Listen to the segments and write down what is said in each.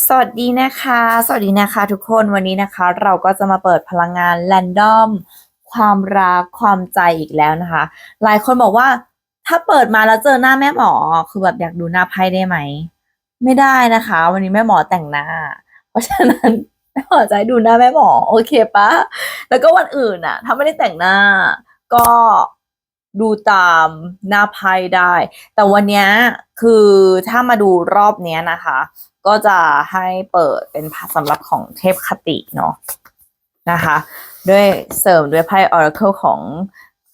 สวัสดีนะคะ สวัสดีนะคะทุกคนวันนี้นะคะ เราก็จะมาเปิดพลังงานแรนดอมความรักความใจอีกแล้วนะคะ หลายคนบอกว่า ถ้าเปิดมาแล้วเจอหน้าแม่หมอ คือแบบอยากดูหน้าไพ่ได้ไหม ไม่ได้นะคะ วันนี้แม่หมอแต่งหน้า เพราะฉะนั้นแม่หมอจะให้ดูหน้าแม่หมอ โอเคปะแล้วก็วันอื่นอะถ้าไม่ได้แต่งหน้า ก็ดูตามหน้าไพ่ได้ แต่วันนี้คือถ้ามาดูรอบนี้นะคะ ก็จะให้เปิดเป็นสำหรับของเทพคติเนาะนะคะ ด้วยเสริมด้วยไพ่ Oracle ของ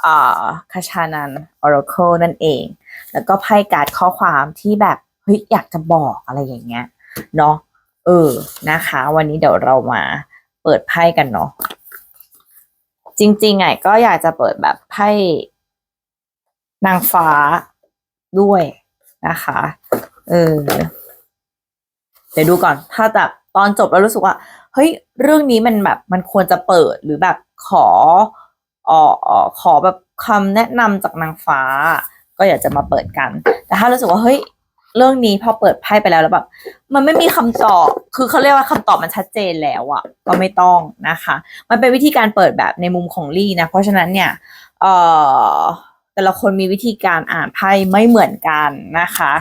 อ่าคาชานัน Oracle นั่นเอง แล้วก็ไพ่การ์ดข้อความที่แบบเฮ้ยอยากจะบอกอะไรอย่างเงี้ยเนาะเออนะคะ วันนี้เดี๋ยวเรามาเปิดไพ่กันเนาะจริงๆไงก็อยากจะเปิดแบบไพ่นางฟ้าด้วยนะคะ เออ เดี๋ยวดูก่อน ถ้าแบบตอนจบแล้วรู้สึกว่า เฮ้ย เรื่องนี้มันแบบมันควรจะเปิดหรือแบบขออ่อขอแบบคำแนะนำจากนางฟ้า ก็อยากจะมาเปิดกัน แต่ถ้ารู้สึกว่าเฮ้ยเรื่องนี้พอเปิดไพ่ไปแล้วแล้วแบบมันไม่มีคำตอบ คือเขาเรียกว่าคำตอบมันชัดเจนแล้วอะก็ไม่ต้องนะคะ มันเป็นวิธีการเปิดแบบในมุมของลี่นะ เพราะฉะนั้นเนี่ยเอ่อแต่ละคนมีวิธีการอ่านไพ่ไม่เหมือนกันนะคะ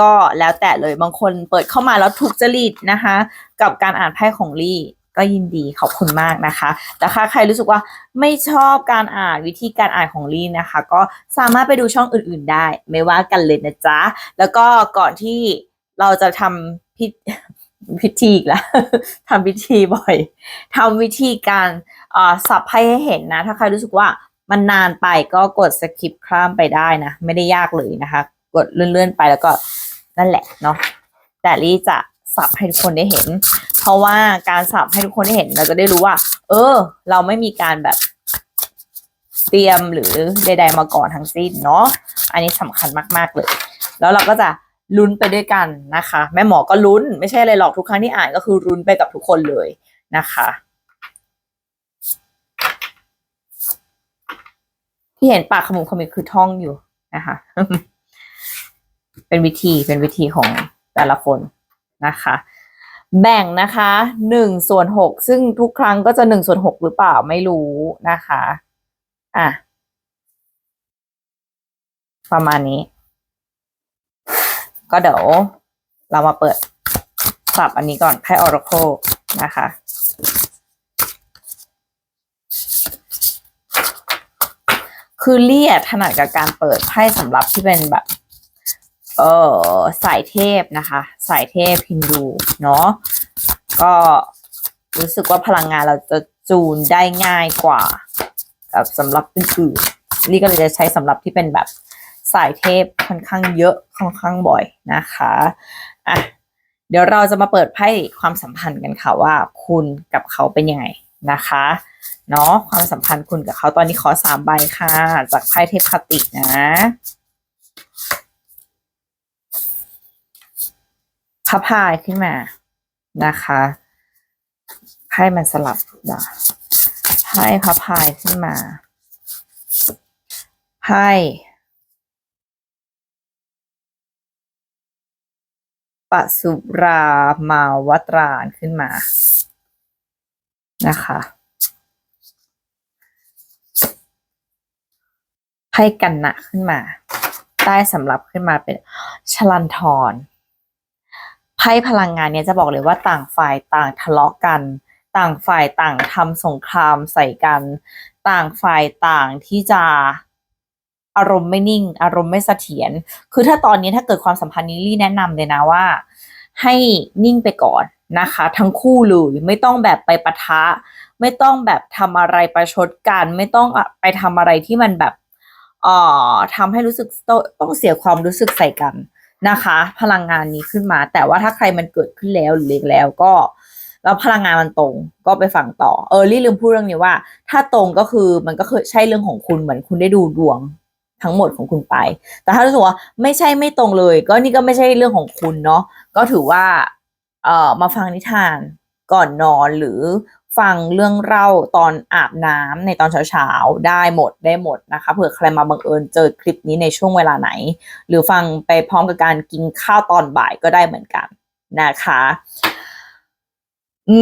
ก็แล้วแต่เลยบางคนเปิดเข้ามาแล้วถูกจริตนะคะ กับการอ่านไพ่ของลี่ก็ยินดีขอบคุณมากนะคะ แต่ถ้าใครรู้สึกว่าไม่ชอบการอ่านวิธีการอ่านของลี่นะคะ ก็สามารถไปดูช่องอื่น ๆ ได้ ไม่ว่ากันเลยนะจ๊ะ แล้วก็ก่อนที่เราจะทำพิพิธีอีกแล้วทำพิธีบ่อยทำวิธีการอ่าสับไพ่ให้เห็นนะ ถ้าใครรู้สึกว่ามันนานไปก็กดสคิปข้ามไปได้นะ ไม่ได้ยากเลยนะคะ กดเลื่อนๆไปแล้วก็ นั่นแหละเนาะแต่ลี่จะสับให้ทุกคนได้เห็น เพราะว่าการสับให้ทุกคนได้เห็นเราจะได้รู้ว่า เออ เราไม่มีการแบบเตรียมหรือใดๆมาก่อนทั้งสิ้นเนาะอันนี้สำคัญมากๆเลย แล้วเราก็จะลุ้นไปด้วยกันนะคะ แม่หมอก็ลุ้น ไม่ใช่อะไรหรอกทุกครั้งที่อ่านก็คือลุ้นไปกับทุกคนเลยนะคะ ที่เห็นปากขมุมขมิบคือท่องอยู่นะคะ เป็นวิธีเป็นวิธีของแต่ละคนนะคะ แบ่งนะคะหนึ่งส่วนหกซึ่งทุกครั้งก็จะหนึ่งส่วนหกหรือเปล่าไม่รู้นะคะอะประมาณนี้ ก็เดี๋ยวเรามาเปิดสับอันนี้ก่อนไพ่ Oracle นะคะคือเลี่ยถนัดกับการเปิดไพ่สำหรับที่เป็นแบบ เออสายเทพนะคะ สายเทพฮินดูเนาะก็รู้สึกว่าพลังงานเราจะจูนได้ง่ายกว่ากับสำหรับอื่นๆนี่ก็เลยจะใช้สำหรับที่เป็นแบบสายเทพค่อนข้างเยอะค่อนข้างบ่อยนะคะอะเดี๋ยวเราจะมาเปิดไพ่ความสัมพันธ์กันค่ะว่า คุณกับเขาเป็นยังไงนะคะเนาะความสัมพันธ์คุณกับเขาตอนนี้ขอสามใบค่ะ จากไพ่เทพคตินะ พระพายขึ้นมานะคะไพ่มันสลับนะไพ่พระพายขึ้นมาไพ่ปสุรามาวตรานขึ้นมานะคะไพ่กันนะขึ้นมาใต้สำหรับขึ้นมาเป็นชลันทร ไพ่พลังงานเนี้ยจะบอกเลยว่าต่างฝ่ายต่างทะเลาะกัน ต่างฝ่ายต่างทำสงครามใส่กัน ต่างฝ่ายต่างที่จะอารมณ์ไม่นิ่ง อารมณ์ไม่เสถียรคือถ้าตอนนี้ถ้าเกิดความสัมพันธ์นี้ลี่แนะนำเลยนะว่า ให้นิ่งไปก่อนนะคะ ทั้งคู่เลยไม่ต้องแบบไปปะทะ ไม่ต้องแบบทำอะไรประชดกัน ไม่ต้องไปทำอะไรที่มันแบบเอ่อทำให้รู้สึกต้องเสียความรู้สึกใส่กัน นะคะ พลังงานนี้ขึ้นมา แต่ว่าถ้าใครมันเกิดขึ้นแล้วหรือเล็กแล้วก็แล้วพลังงานมันตรงก็ไปฟังต่อ เออรี่ลืมพูดเรื่องนี้ว่า ถ้าตรงก็คือมันก็คือใช่เรื่องของคุณเหมือนคุณได้ดูดวงทั้งหมดของคุณไป แต่ถ้ารู้สึกว่าไม่ใช่ไม่ตรงเลย ก็นี่ก็ไม่ใช่เรื่องของคุณเนาะก็ถือว่าเอ่อมาฟังนิทานก่อนนอนหรือ ฟังเรื่องเล่าตอนอาบน้ำในตอนเช้าๆ ได้หมดได้หมดนะคะเผื่อใครมาบังเอิญเจอคลิปนี้ในช่วงเวลาไหน หรือฟังไปพร้อมกับการกินข้าวตอนบ่ายก็ได้เหมือนกันนะคะ อื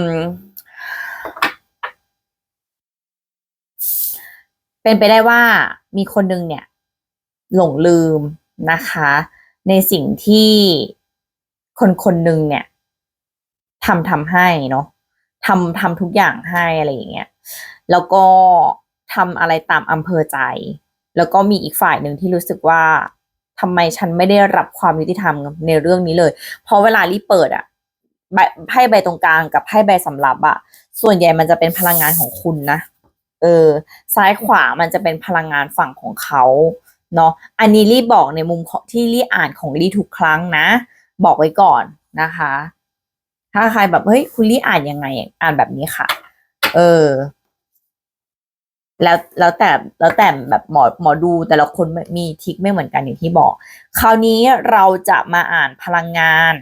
ม เป็นไปได้ว่ามีคนหนึ่งเนี่ย หลงลืมนะคะ ในสิ่งที่คนคนหนึ่งเนี่ยทำทำให้เนาะ ทำทำทุกอย่างให้อะไรอย่างเงี้ยแล้วก็ทำอะไรตามอำเภอใจ แล้วก็มีอีกฝ่ายหนึ่งที่รู้สึกว่าทำไมฉันไม่ได้รับความยุติธรรมในเรื่องนี้เลย เพราะเวลารีเปิดอะไพ่ใบตรงกลางกับไพ่ใบสำรับอะส่วนใหญ่มันจะเป็นพลังงานของคุณนะ เออ ซ้ายขวามันจะเป็นพลังงานฝั่งของเขาเนาะ อันนี้รีบบอกในมุมที่รีอ่านของรีทุกครั้งนะ บอกไว้ก่อนนะคะ ถ้าใครแบบเฮ้ยคุณรีอ่านยังไง อ่านแบบนี้ค่ะ เออ แล้วแล้วแต่แล้วแต่แบบหมอหมอดูแต่ละคนมีทิกไม่เหมือนกันอย่างที่บอก คราวนี้เราจะมาอ่านพลังงาน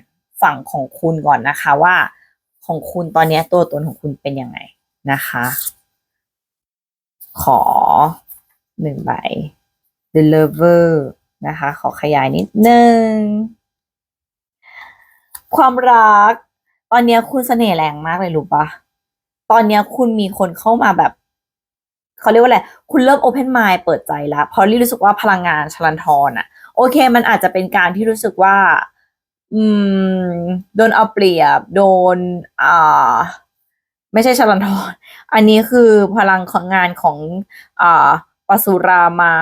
ฝั่งของคุณก่อนนะคะว่าของคุณตอนนี้ตัวตนของคุณเป็นยังไงนะคะ ขอหนึ่งใบ The Lover นะคะ ขอขยายนิดนึง ความรัก อนเนี้ยคุณเสน่ห์แรงมากเลยรู้ปะตอนเนี้ยคุณมีคนเข้ามาแบบเขาเรียกว่าอะไร คุณเริ่ม open mind เปิดใจแล้วเพราะรี่รู้สึกว่าพลังงานชลันทรอะโอเค มันอาจจะเป็นการที่รู้สึกว่า อืม โดนเอาเปรียบ โดน อ่า ไม่ใช่ชลันทรอันนี้คือพลังของงานของอ่าปสุรามา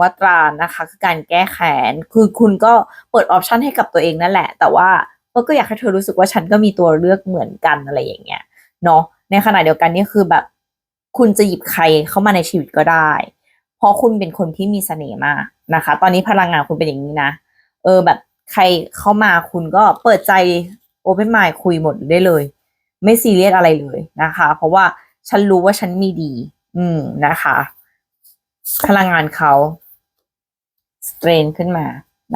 วัตรานะคะ คือการแก้แค้นคือคุณก็เปิดออปชันให้กับตัวเองนั่นแหละ แต่ว่า เออก็อยากให้เธอรู้สึกว่าฉันก็มีตัวเลือกเหมือนกันอะไรอย่างเงี้ยเนาะในขณะเดียวกันนี่คือแบบ คุณจะหยิบใครเข้ามาในชีวิตก็ได้เพราะคุณเป็นคนที่มีเสน่ห์มากนะคะ ตอนนี้พลังงานคุณเป็นอย่างนี้นะ เออแบบใครเข้ามาคุณก็เปิดใจโอเพนไมล์คุยหมดได้เลย ไม่ซีเรียสอะไรเลยนะคะ เพราะว่าฉันรู้ว่าฉันมีดี อืมนะคะ พลังงานเขาสเตรนขึ้นมา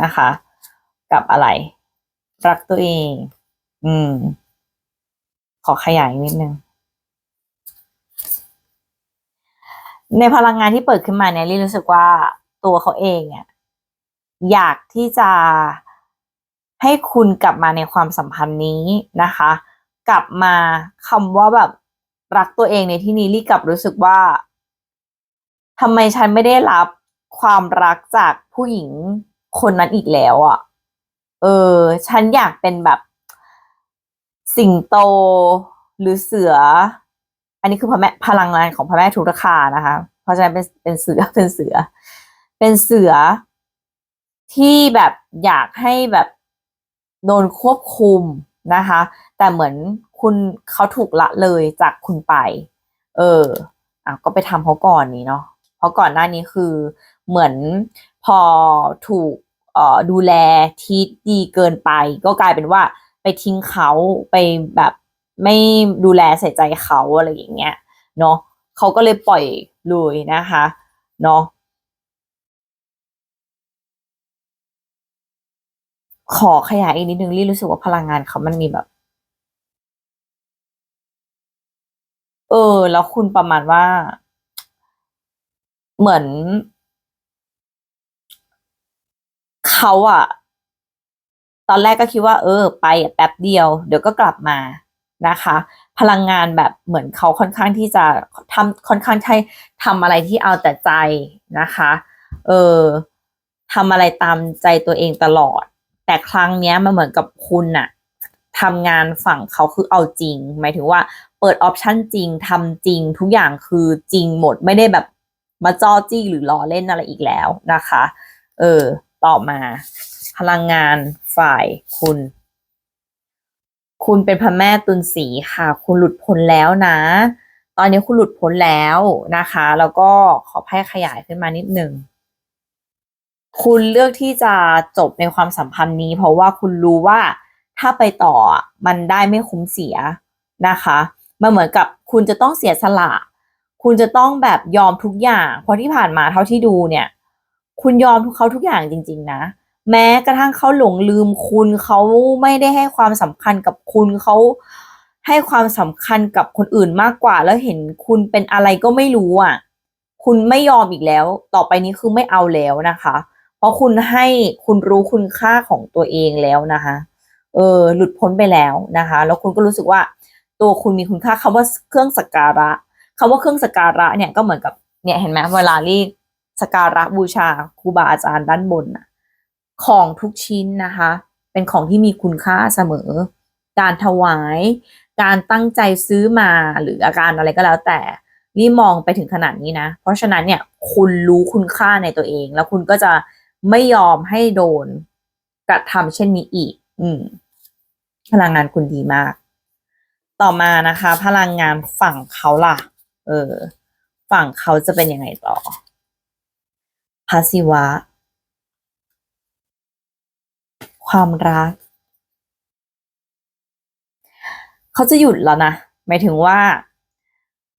นะคะ กับอะไร รักตัวเอง อืม ขอขยายนิดนึง ในพลังงานที่เปิดขึ้นมาเนี่ยลี่รู้สึกว่าตัวเขาเองเนี่ยอยากที่จะให้คุณกลับมาในความสัมพันธ์นี้นะคะ กลับมาคำว่าแบบรักตัวเองในที่นี้ลี่กลับรู้สึกว่าทำไมฉันไม่ได้รับความรักจากผู้หญิงคนนั้นอีกแล้วอะ่ะ เออ ฉันอยากเป็นแบบ สิงโตหรือเสือ อันนี้คือพระแม่พลังงานของพระแม่ทุรคานะคะ เพราะฉะนั้นเป็นเป็นเสือเป็นเสือ เป็นเสือที่แบบอยากให้แบบโดนควบคุมนะคะ แต่เหมือนคุณเขาถูกละเลยจากคุณไป เอออะก็ไปทำเขาก่อนนี้เนาะเพราะก่อนหน้านี้คือเหมือนพอถูก ดูแลที่ดีเกินไป ก็กลายเป็นว่าไปทิ้งเขาไปแบบไม่ดูแลใส่ใจเขาอะไรอย่างเงี้ยเนาะเขาก็เลยปล่อยเลยนะคะเนาะขอขยายอีกนิดนึงรี่รู้สึกว่าพลังงานเขามันมีแบบ เออ แล้วคุณประมาณว่า เหมือน เขาอะตอนแรกก็คิดว่า เออ ไปแป๊บเดียว เดี๋ยวก็กลับมานะคะ พลังงานแบบเหมือนเขาค่อนข้างที่จะทำค่อนข้างใช้ทำอะไรที่เอาแต่ใจนะคะ เออทำอะไรตามใจตัวเองตลอด แต่ครั้งเนี้ยมันเหมือนกับคุณน่ะทำงานฝั่งเขาคือเอาจริง หมายถึงว่าเปิดออปชันจริงทำจริง ทุกอย่างคือจริงหมดไม่ได้แบบมาจ้อจี้หรือล้อเล่นอะไรอีกแล้วนะคะ เออ ต่อมา พลังงานฝ่ายคุณ คุณเป็นพระแม่ตุลสีค่ะ คุณหลุดพ้นแล้วนะ ตอนนี้คุณหลุดพ้นแล้วนะคะ แล้วก็ขอให้ขยายขึ้นมานิดหนึ่งคุณเลือกที่จะจบในความสัมพันธ์นี้ เพราะว่าคุณรู้ว่าถ้าไปต่อมันได้ไม่คุ้มเสียนะคะมันเหมือนกับคุณจะต้องเสียสละ คุณจะต้องแบบยอมทุกอย่าง เพราะที่ผ่านมาเท่าที่ดูเนี่ย คุณยอมเขาทุกอย่างจริง ๆ นะ แม้กระทั่งเขาหลงลืมคุณเขาไม่ได้ให้ความสำคัญกับคุณเขาให้ความสำคัญกับคนอื่นมากกว่า แล้วเห็นคุณเป็นอะไรก็ไม่รู้อะ คุณไม่ยอมอีกแล้ว ต่อไปนี้คือไม่เอาแล้วนะคะ เพราะคุณให้คุณรู้คุณค่าของตัวเองแล้วนะคะ เออหลุดพ้นไปแล้วนะคะ แล้วคุณก็รู้สึกว่า ตัวคุณมีคุณค่าคำว่าเครื่องสักการะคำว่าเครื่องสักการะเนี่ยก็เหมือนกับเนี่ยเห็นไหมเวลาเรี สการะบูชาครูบาอาจารย์ด้านบนน่ะของทุกชิ้นนะคะ เป็นของที่มีคุณค่าเสมอ การถวาย การตั้งใจซื้อมาหรืออาการอะไรก็แล้วแต่นี่มองไปถึงขนาดนี้นะ เพราะฉะนั้นเนี่ยคุณรู้คุณค่าในตัวเอง แล้วคุณก็จะไม่ยอมให้โดนกระทำเช่นนี้อีก อืม พลังงานคุณดีมาก ต่อมานะคะ พลังงานฝั่งเขาล่ะ เออ ฝั่งเขาจะเป็นยังไงต่อ พาสิวะ ความรัก เขาจะหยุดแล้วนะ หมายถึงว่า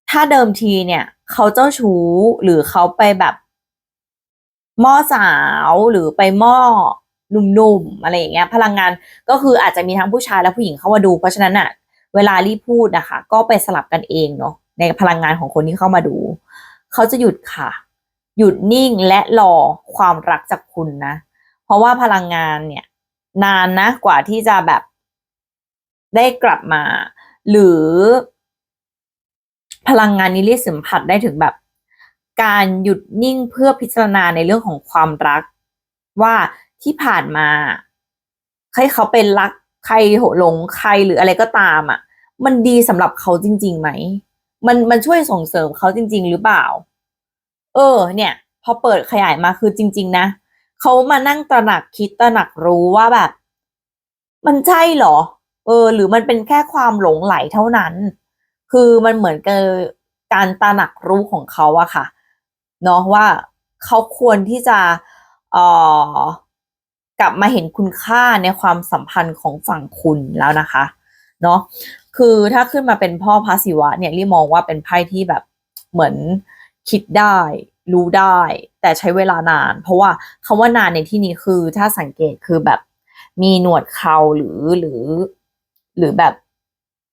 ถ้าเดิมทีเนี่ย เขาเจ้าชู้หรือเขาไปแบบม้อสาวหรือไปม้อหนุ่มๆอะไรอย่างเงี้ย พลังงานก็คืออาจจะมีทั้งผู้ชายและผู้หญิงเข้ามาดู เพราะฉะนั้นอะเวลารีพูดนะคะ ก็ไปสลับกันเองเนาะในพลังงานของคนที่เข้ามาดู เขาจะหยุดค่ะ หยุดนิ่งและรอความรักจากคุณนะ เพราะว่าพลังงานเนี่ย นานนะกว่าที่จะแบบได้กลับมา หรือพลังงานนี้เรียกสัมผัสได้ถึงแบบ การหยุดนิ่งเพื่อพิจารณาในเรื่องของความรัก ว่าที่ผ่านมาให้เขาเป็นรักใครโหหลงใครหรืออะไรก็ตามอะ มันดีสำหรับเขาจริงๆไหม มันมันช่วยส่งเสริมเขาจริง ๆ หรือเปล่า เออ เนี่ย พอเปิดขยายมาคือจริง ๆ นะเขามานั่งตระหนักคิดตระหนักรู้ว่าแบบ มันใช่เหรอ เออ หรือมันเป็นแค่ความหลงไหลเท่านั้น คือมันเหมือนกับการตระหนักรู้ของเขาอะค่ะเนาะว่าเขาควรที่จะเออกลับมาเห็นคุณค่าในความสัมพันธ์ของฝั่งคุณแล้วนะคะเนาะคือถ้าขึ้นมาเป็นพ่อพระศิวะเนี่ยรีมองว่าเป็นไพ่ที่แบบเหมือน คิดได้รู้ได้ แต่ใช้เวลานาน เพราะว่าคำว่านานในที่นี้คือถ้าสังเกตคือแบบมีหนวดเขาหรือหรือ หรือแบบ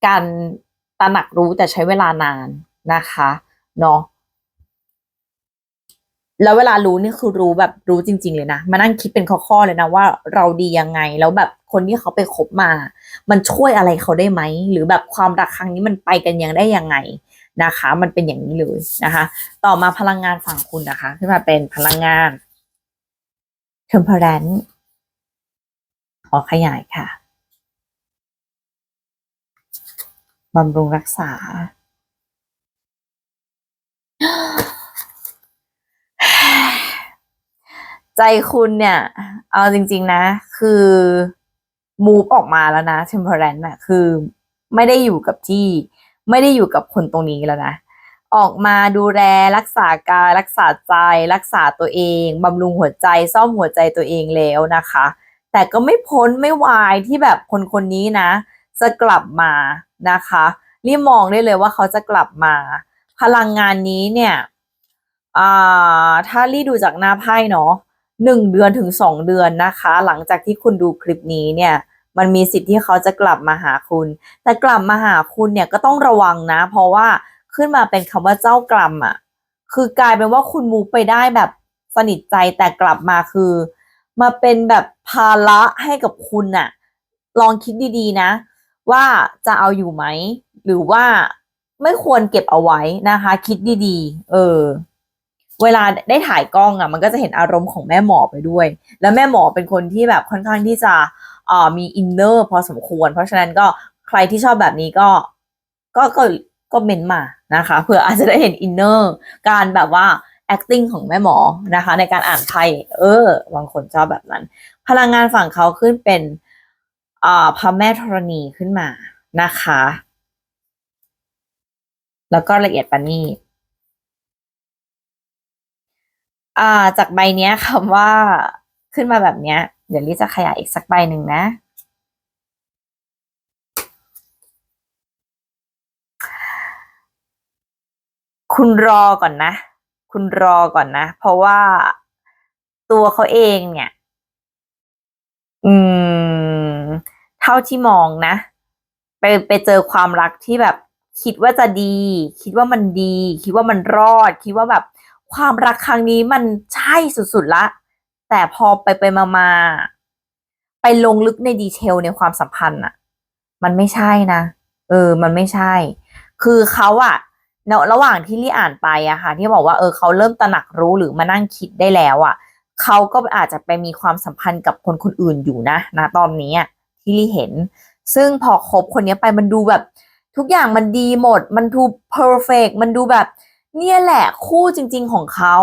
การตระหนักรู้แต่ใช้เวลานานนะคะเนาะแล้วเวลารู้นี่คือรู้แบบรู้จริง ๆ เลยนะมานั่งคิดเป็นข้อๆเลยนะว่าเราดียังไง แล้วแบบคนที่เขาไปคบมา มันช่วยอะไรเขาได้ไหมหรือแบบความรักครั้งนี้มันไปกันยังได้ยังไง นะคะ มันเป็นอย่างนี้เลยนะคะ ต่อมาพลังงานฝั่งคุณนะคะ ขึ้นมาเป็นพลังงาน temperance ขอขยายค่ะบำรุงรักษา ใจคุณเนี่ย เอาจริง ๆ นะ คือมูฟออกมาแล้วนะ temperance น่ะคือไม่ได้อยู่กับที่ ไม่ได้อยู่กับคนตรงนี้แล้วนะ ออกมาดูแลรักษากายรักษาใจ รักษาตัวเองบำรุงหัวใจซ่อมหัวใจตัวเองแล้วนะคะ แต่ก็ไม่พ้นไม่วายที่แบบคนคนนี้นะ จะกลับมานะคะรีบมองได้เลยว่าเขาจะกลับมา พลังงานนี้เนี่ยอ่าถ้ารีดูจากหน้าไพ่เนาะหนึ่งเดือนถึงสองเดือนนะคะ หลังจากที่คุณดูคลิปนี้เนี่ย มันมีสิทธิ์ที่เขาจะกลับมาหาคุณ แต่กลับมาหาคุณเนี่ยก็ต้องระวังนะ เพราะว่าขึ้นมาเป็นคำว่าเจ้ากรรมอะ่ะคือกลายเป็นว่าคุณมูไปได้แบบสนิทใจแต่กลับมาคือ มาเป็นแบบภาระให้กับคุณน่ะ ลองคิดดีๆนะ ว่าจะเอาอยู่ไหม หรือว่าไม่ควรเก็บเอาไว้นะคะ คิดดีๆ เออ เวลาได้ถ่ายกล้องอะ มันก็จะเห็นอารมณ์ของแม่หมอไปด้วย แล้วแม่หมอเป็นคนที่แบบค่อนข้างที่จะ มีอินเนอร์พอสมควร เพราะฉะนั้นก็ใครที่ชอบแบบนี้ก็ก็ก็ก็เมนมานะคะเผื่ออาจจะได้เห็นอินเนอร์การแบบว่า acting ของแม่หมอนะคะ ในการอ่านไพ่เออบางคนชอบแบบนั้น พลังงานฝั่งเขาขึ้นเป็นอ่าพระแม่ธรณีขึ้นมานะคะ แล้วก็ละเอียดปานนีตอ่าจากใบเนี้ยคำว่าขึ้นมาแบบเนี้ย ดี๋ยวลิจะขยายอีกสักใบหนึ่งนะ คุณรอก่อนนะ คุณรอก่อนนะ เพราะว่าตัวเขาเองเนี่ย อืม เท่าที่มองนะ ไปไปเจอความรักที่แบบ คิดว่าจะดี คิดว่ามันดี คิดว่ามันรอด คิดว่าแบบ ความรักครั้งนี้มันใช่สุดๆละ แต่พอไปไปมามาไปลงลึกในดีเทลในความสัมพันธ์อะมันไม่ใช่นะ เออ มันไม่ใช่ คือเขาอะเนระหว่างที่ลี่อ่านไปอะค่ะ ที่บอกว่าเออเขาเริ่มตระหนักรู้หรือมานั่งคิดได้แล้วอะเขาก็อาจจะไปมีความสัมพันธ์กับคนคนอื่นอยู่นะนะตอนนี้อะที่ลี่เห็น ซึ่งพอคบคนนี้ไปมันดูแบบ ทุกอย่างมันดีหมด มันดูเพอร์เฟกมันดูแบบ เนี่ยแหละคู่จริง ๆของเขา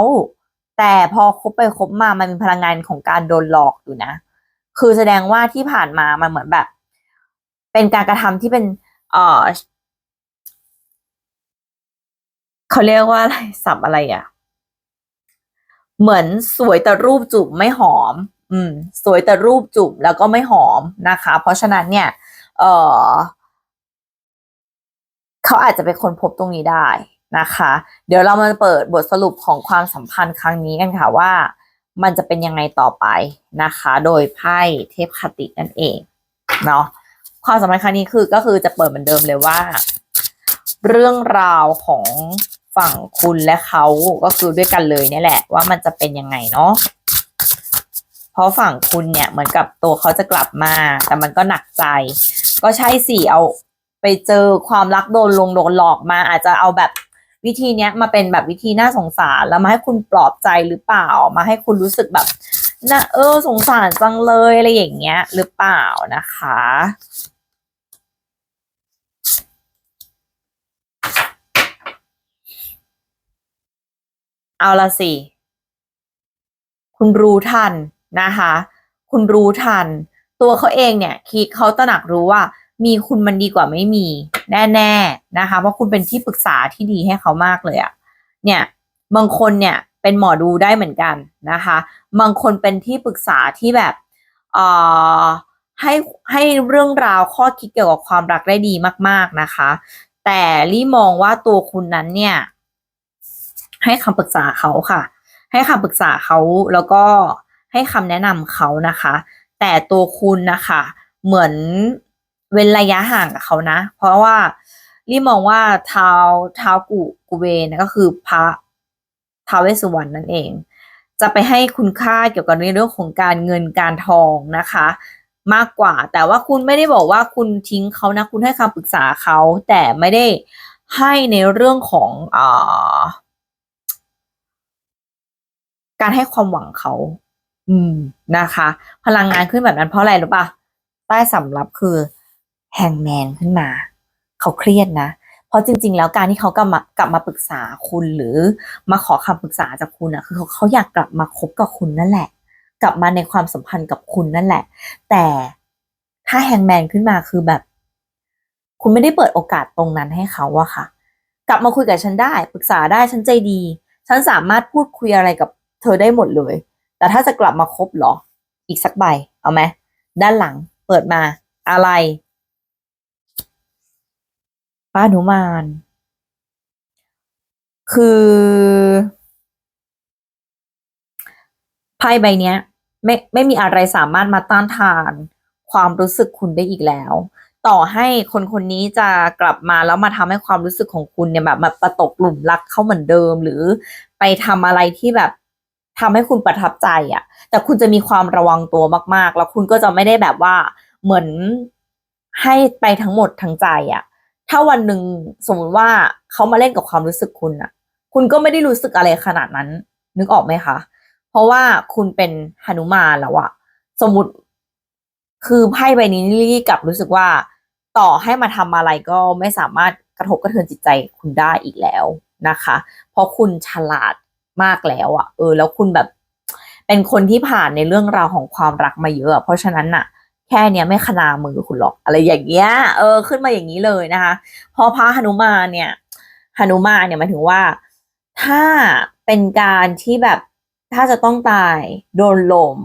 แต่พอคบไปคบมามันมีพลังงานของการโดนหลอกอยู่นะ คือแสดงว่าที่ผ่านมามันเหมือนแบบ เป็นการกระทำที่เป็น เออเขาเรียกว่าอะไรสับอะไรอะ่ะ เหมือนสวยแต่รูปจุบไม่หอม อืม สวยแต่รูปจุบแล้วก็ไม่หอมนะคะ เพราะฉะนั้นเนี่ย เออเขาอาจจะเป็นคนพบตรงนี้ได้ นะคะ เดี๋ยวเรามาเปิดบทสรุปของความสัมพันธ์ครั้งนี้กันค่ะว่ามันจะเป็นยังไงต่อไปนะคะ โดยไพ่เทพคตินั่นเองเนาะความสัมพันธ์ครั้งนี้คือก็คือจะเปิดเหมือนเดิมเลยว่า เรื่องราวของฝั่งคุณและเขาก็คือด้วยกันเลยเนี่แหละ ว่ามันจะเป็นยังไงเนาะเพราะฝั่งคุณเนี่ยเหมือนกับตัวเขาจะกลับมา แต่มันก็หนักใจ ก็ใช่สิเอาไปเจอความรักโดนลงโดนหลอกมาอาจจะเอาแบบ วิธีเนี้ยมาเป็นแบบวิธีน่าสงสารแล้วมาให้คุณปลอบใจหรือเปล่ามาให้คุณรู้สึกแบบน่าเออสงสารจังเลยอะไรอย่างเงี้ย หรือเปล่านะคะเอาละสิ คุณรู้ทันนะคะ คุณรู้ทัน ตัวเขาเองเนี่ยคิดเขาตระหนักรู้ว่า มีคุณมันดีกว่าไม่มีแน่ๆนะคะ เพราะคุณเป็นที่ปรึกษาที่ดีให้เขามากเลยอะเนี่ยบางคนเนี่ยเป็นหมอดูได้เหมือนกันนะคะ บางคนเป็นที่ปรึกษาที่แบบเอ่อให้ให้เรื่องราวข้อคิดเกี่ยวกับความรักได้ดีมาก ๆนะคะ แต่ลี่มองว่าตัวคุณนั้นเนี่ย ให้คำปรึกษาเขาค่ะ ให้คำปรึกษาเขาแล้วก็ให้คำแนะนำเขานะคะ แต่ตัวคุณนะคะ เหมือน เว้นระยะห่างกับเขานะ เพราะว่าลี่มองว่าเท้าเท้ากุกุเวนก็คือพระท้าวเวสุวรรณนั่นเอง จะไปให้คุณค่าเกี่ยวกับในเรื่องของการเงินการทองนะคะ มากกว่า แต่ว่าคุณไม่ได้บอกว่าคุณทิ้งเขานะ คุณให้คำปรึกษาเขา แต่ไม่ได้ให้ในเรื่องของอการให้ความหวังเขา อืมนะคะ พลังงานขึ้นแบบนั้นเพราะอะไรรู้ปะใต้สำรับคือ แฮงแมนขึ้นมา เขาเครียดนะ เพราะจริง ๆ แล้วการที่เขากลับมากลับมาปรึกษาคุณหรือมาขอคำปรึกษาจากคุณอะคือเขาเขาอยากกลับมาคบกับคุณนั่นแหละ กลับมาในความสัมพันธ์กับคุณนั่นแหละ แต่ถ้าแฮงแมนขึ้นมาคือแบบ คุณไม่ได้เปิดโอกาสตรงนั้นให้เขาอะค่ะ กลับมาคุยกับฉันได้ปรึกษาได้ฉันใจดี ฉันสามารถพูดคุยอะไรกับเธอได้หมดเลย แต่ถ้าจะกลับมาคบเหรอ อีกสักใบ เอาไหมด้านหลังเปิดมาอะไร ป้าหนุมาน คือไพ่ใบเนี้ย ไม่ไม่มีอะไรสามารถมาต้านทานความรู้สึกคุณได้อีกแล้ว ต่อให้คนคนนี้จะกลับมาแล้วมาทำให้ความรู้สึกของคุณเนี่ยแบบมาประตกหลุมรักเขาเหมือนเดิม หรือไปทำอะไรที่แบบทำให้คุณประทับใจอะ่ะ แต่คุณจะมีความระวังตัวมาก ๆ แล้วคุณก็จะไม่ได้แบบว่าเหมือนให้ไปทั้งหมดทั้งใจอะ่ะ ถ้าวันหนึ่งสมมติว่าเขามาเล่นกับความรู้สึกคุณอะ่ะคุณก็ไม่ได้รู้สึกอะไรขนาดนั้น นึกออกไหมคะ เพราะว่าคุณเป็นหนุมานแล้วอะสมมติคือไพ่ใบนี้นี่กลับรู้สึกว่า ต่อให้มาทำอะไรก็ไม่สามารถกระทบกระเทือนจิตใจคุณได้อีกแล้วนะคะ เพราะคุณฉลาดมากแล้วอะเออ แล้วคุณแบบเป็นคนที่ผ่านในเรื่องราวของความรักมาเยอะ เพราะฉะนั้นน่ะ แค่เนี้ยไม่ขนามือคุณหรอกอะไรอย่างเงี้ย เออ ขึ้นมาอย่างนี้เลยนะคะพอพระหนุมานเนี่ยหนุมานเนี่ยหมายถึงว่า ถ้าเป็นการที่แบบถ้าจะต้องตายโดนลม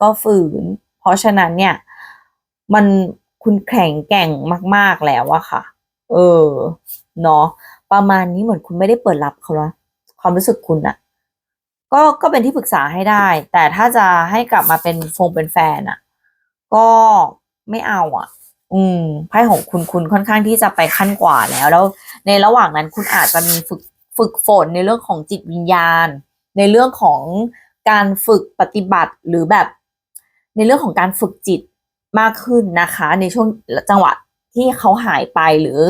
ก็ฝืน เพราะฉะนั้นเนี่ย มันคุณแข็งแกร่งมาก ๆแล้วอะค่ะ เออเนาะประมาณนี้เหมือนคุณไม่ได้เปิดรับเขาแล้วความรู้สึกคุณอะก็ก็เป็นที่ปรึกษาให้ได้ แต่ถ้าจะให้กลับมาเป็นฟงเป็นแฟนอะ ก็ไม่เอาอะอืมไพ่ของคุณคุณค่อนข้างที่จะไปขั้นกว่าแล้ว แล้ว ในระหว่างนั้นคุณอาจจะมีฝึกฝึกฝนในเรื่องของจิตวิญญาณ ในเรื่องของการฝึกปฏิบัติหรือแบบ ในเรื่องของการฝึกจิตมากขึ้นนะคะ ในช่วงจังหวะที่เขาหายไปหรือ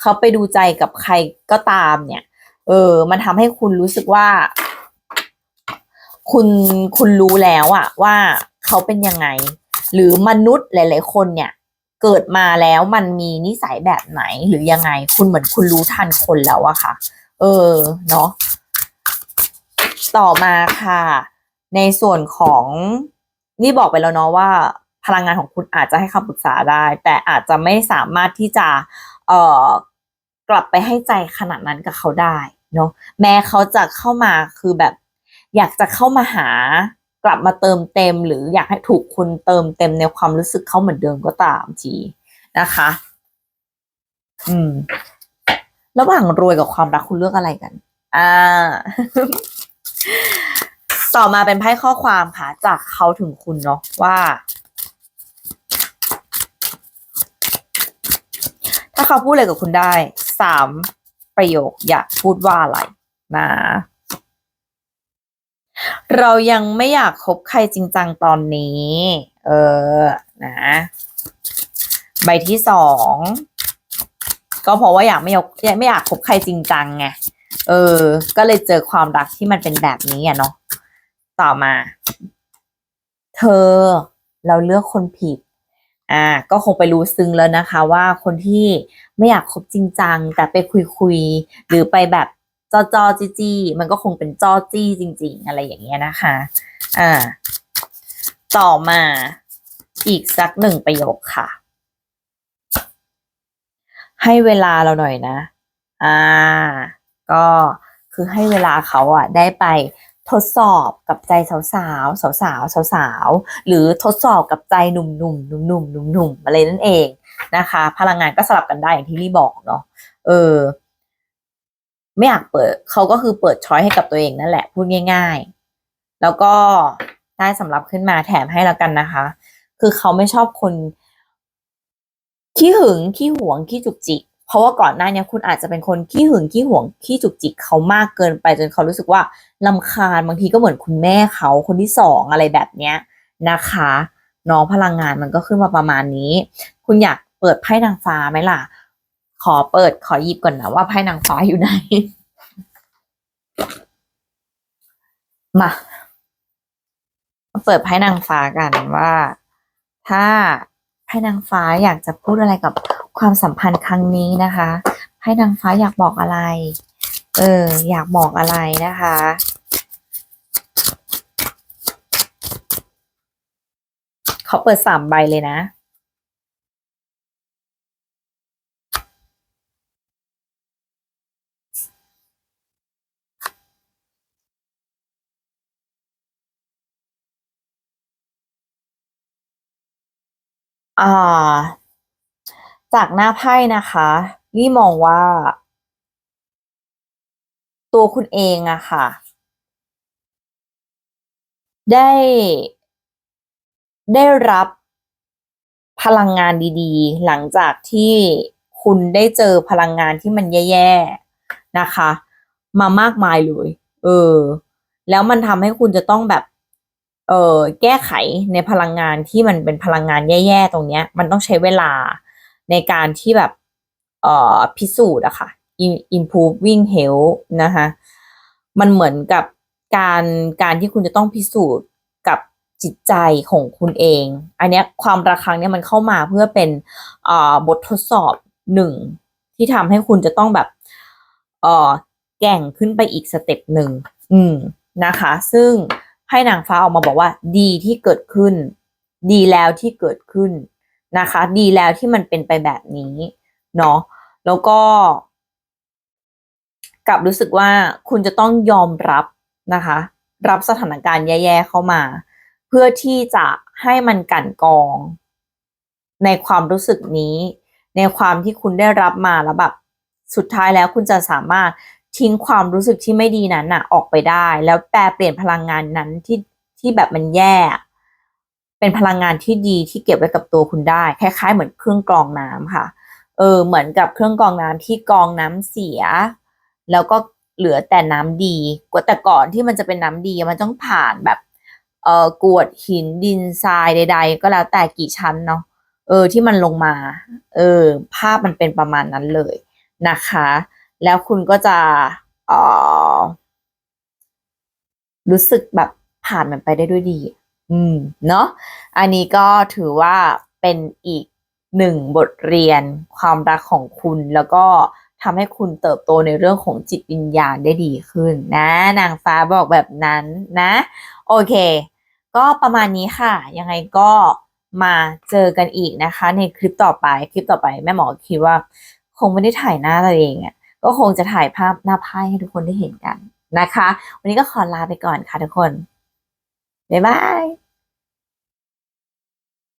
เขาไปดูใจกับใครก็ตามเนี่ย เออ มันทำให้คุณรู้สึกว่า คุณคุณรู้แล้วอะว่าเขาเป็นยังไง หรือมนุษย์หลาย ๆ คนเนี่ย เกิดมาแล้วมันมีนิสัยแบบไหนหรือยังไง คุณเหมือนคุณรู้ทันคนแล้วอะค่ะ เออเนาะต่อมาค่ะ ในส่วนของนี่บอกไปแล้วเนาะว่า พลังงานของคุณอาจจะให้คำปรึกษาได้ แต่อาจจะไม่สามารถที่จะเอ่อกลับไปให้ใจขนาดนั้นกับเขาได้เนาะแม้เขาจะเข้ามาคือแบบ อยากจะเข้ามาหา กลับมาเติมเต็ม หรืออยากให้ถูกคุณเติมเต็มในความรู้สึกเขาเหมือนเดิมก็ตามทีนะคะ อืม ระหว่างรวยกับความรักคุณเลือกอะไรกัน อ่า ต่อมาเป็นไพ่ข้อความค่ะ จากเขาถึงคุณเนาะว่า ถ้าเขาพูดอะไรกับคุณได้สามประโยคอยากพูดว่าอะไรนะ เรายังไม่อยากคบใครจริงจังตอนนี้ เออ นะ ใบที่สอง ก็เพราะว่าอยากไม่อยากไม่อยากคบใครจริงจังไง เออ ก็เลยเจอความรักที่มันเป็นแบบนี้อะเนาะ ต่อมา เธอ เราเลือกคนผิด อ่า ก็คงไปรู้ซึ้งแล้วนะคะ ว่าคนที่ไม่อยากคบจริงจัง แต่ไปคุยคุยๆหรือไปแบบ จอจอจีจีมันก็คงเป็นจอจี้จริง ๆ อะไรอย่างเงี้ยนะคะ อ่า ต่อมาอีกสักหนึ่งประโยคค่ะ ให้เวลาเราหน่อยนะ อ่า ก็คือให้เวลาเขาอะ ได้ไปทดสอบกับใจสาวๆสาวๆสาวๆหรือทดสอบกับใจหนุ่มๆหนุ่มๆหนุ่มๆอะไรนั่นเองนะคะ พลังงานก็สลับกันได้อย่างที่ลี่บอกเนาะเออ ไม่อยากเปิดเขาก็คือเปิดช้อยให้กับตัวเองนั่นแหละพูดง่าย ๆ แล้วก็ได้สำหรับขึ้นมาแถมให้แล้วกันนะคะ คือเขาไม่ชอบคนขี้หึงขี้หวงขี้จุกจิกเพราะว่าก่อนหน้านี้คุณอาจจะเป็นคนขี้หึงขี้หวงขี้จุกจิกเขามากเกินไปจนเขารู้สึกว่าลำคาญบางทีก็เหมือนคุณแม่เขาคนที่สองอะไรแบบเนี้ยนะคะน้องพลังงานมันก็ขึ้นมาประมาณนี้ คุณอยากเปิดไพ่นางฟ้าไหมล่ะ ขอเปิดขอหยิบก่อนนะว่าไพ่นางฟ้าอยู่ไหนมามาเปิดไพ่นางฟ้ากันว่า ถ้าไพ่นางฟ้าอยากจะพูดอะไรกับความสัมพันธ์ครั้งนี้นะคะไพ่นางฟ้าอยากบอกอะไร เออ อยากบอกอะไรนะคะเขาเปิดสามใบเลยนะ อ่า จากหน้าไพ่นะคะนี่มองว่า ตัวคุณเองอะค่ะ ได้ ได้รับพลังงานดีๆ หลังจากที่คุณได้เจอพลังงานที่มันแย่ๆนะคะ มามากมายเลย เออ แล้วมันทำให้คุณจะต้องแบบ เออแก้ไขในพลังงานที่มันเป็นพลังงานแย่ๆตรงเนี้ย มันต้องใช้เวลาในการที่แบบเอ่อพิสูจน์อะค่ะ improving health นะคะมันเหมือนกับการการที่คุณจะต้องพิสูจน์กับจิตใจของคุณเอง อันเนี้ยความรักครั้งเนี้ยมันเข้ามาเพื่อเป็นเอ่อบททดสอบหนึ่งที่ทำให้คุณจะต้องแบบเอ่อแก่งขึ้นไปอีกสเต็ปหนึ่งอืมนะคะ ซึ่ง ให้นางฟ้าออกมาบอกว่า ดีที่เกิดขึ้น ดีแล้วที่เกิดขึ้นนะคะ ดีแล้วที่มันเป็นไปแบบนี้เนาะแล้วก็ กลับรู้สึกว่าคุณจะต้องยอมรับนะคะ รับสถานการณ์แย่ๆเข้ามา เพื่อที่จะให้มันกั่นกอง ในความรู้สึกนี้ ในความที่คุณได้รับมาแล้วแบบสุดท้ายแล้วคุณจะสามารถ ทิ้งความรู้สึกที่ไม่ดีนั้นน่ะออกไปได้ แล้วแปลเปลี่ยนพลังงานนั้นที่ที่แบบมันแย่ เป็นพลังงานที่ดีที่เก็บไว้กับตัวคุณได้ คล้ายๆ เหมือนเครื่องกรองน้ำค่ะ เออ เหมือนกับเครื่องกรองน้ำที่กรองน้ำเสีย แล้วก็เหลือแต่น้ำดีกว่าแต่ก่อนที่มันจะเป็นน้ำดีมันต้องผ่านแบบ เอ่อกวดหินดินทรายใด ๆ ก็แล้วแต่กี่ชั้นเนาะเออที่มันลงมา เออ ภาพมันเป็นประมาณนั้นเลยนะคะ แล้วคุณก็จะเออรู้สึกแบบผ่านมันไปได้ด้วยดี อืม เนาะ อันนี้ก็ถือว่าเป็นอีกหนึ่งบทเรียนความรักของคุณ แล้วก็ทำให้คุณเติบโตในเรื่องของจิตวิญญาณได้ดีขึ้น นะ นางฟ้าบอกแบบนั้นนะ โอเค ก็ประมาณนี้ค่ะ ยังไงก็มาเจอกันอีกนะคะ ในคลิปต่อไป คลิปต่อไปแม่หมอคิดว่า คงไม่ได้ถ่ายหน้าตัวเองอะ ก็คงจะถ่ายภาพหน้าไพ่ให้ทุกคนได้เห็นกันนะคะ วันนี้ก็ขอลาไปก่อนค่ะทุกคน บ๊ายบาย